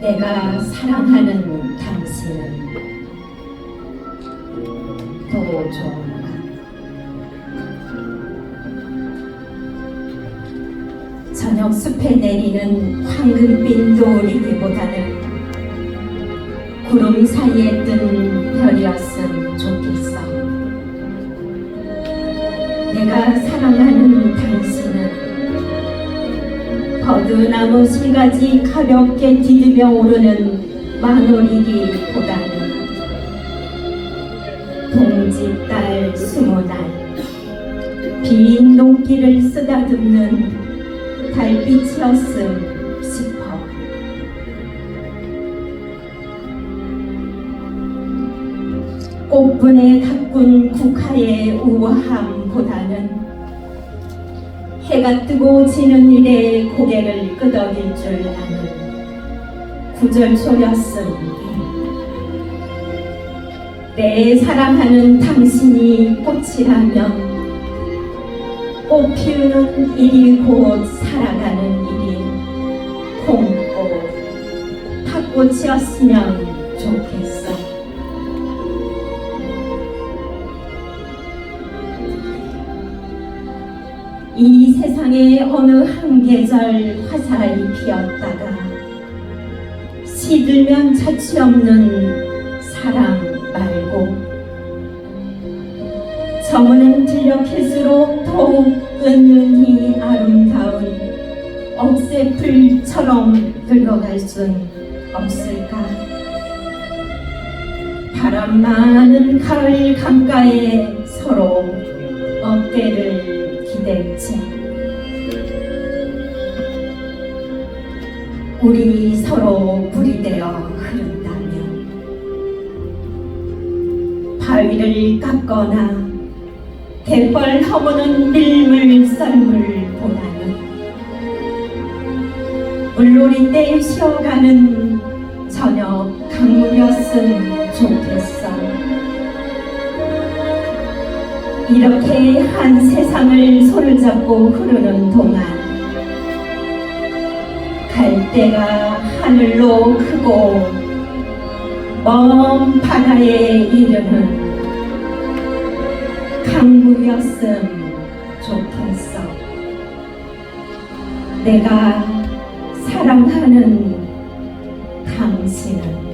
내가 사랑하는 당신은 도종아. 저녁 숲에 내리는 황금빛 노을이기보다는 구름 사이에 뜬 별이었음 좋겠어 버드나무 실가지 가볍게 디디며 오르는 마놀이기보다는 동짓달 스무 날빈 농기를 쓰다듬는 달빛이었음 싶어. 꽃분에 가꾼 국화의 우아함보다는 해가 뜨고 지는 일에 고개를 끄덕일 줄 아는 구절소였음 내 사랑하는 당신이 꽃이라면 꽃 피우는 일이 곧 살아가는 일이 콩꽃 팥꽃이었으면 좋겠어 이 세상의 어느 한 계절 화사히 피었다가 시들면 자취 없는 사랑 말고 저문은 들녘일수록 더욱 은은히 아름다운 억새풀처럼 늙어갈 순 없을까? 바람 많은 가을 강가에 서로 어깨를 채 우리 서로 불이 되어 흐른다면 바위를 깎거나 갯벌 허무는 밀물 썰물보다는 물놀이 때 쉬어가는 저녁 강물이었음 좋겠어. 이렇게 한 세상을 손을 잡고 흐르는 동안 갈대가 하늘로 크고 먼 바다에 이르는 강물이었음 좋겠어. 내가 사랑하는 당신은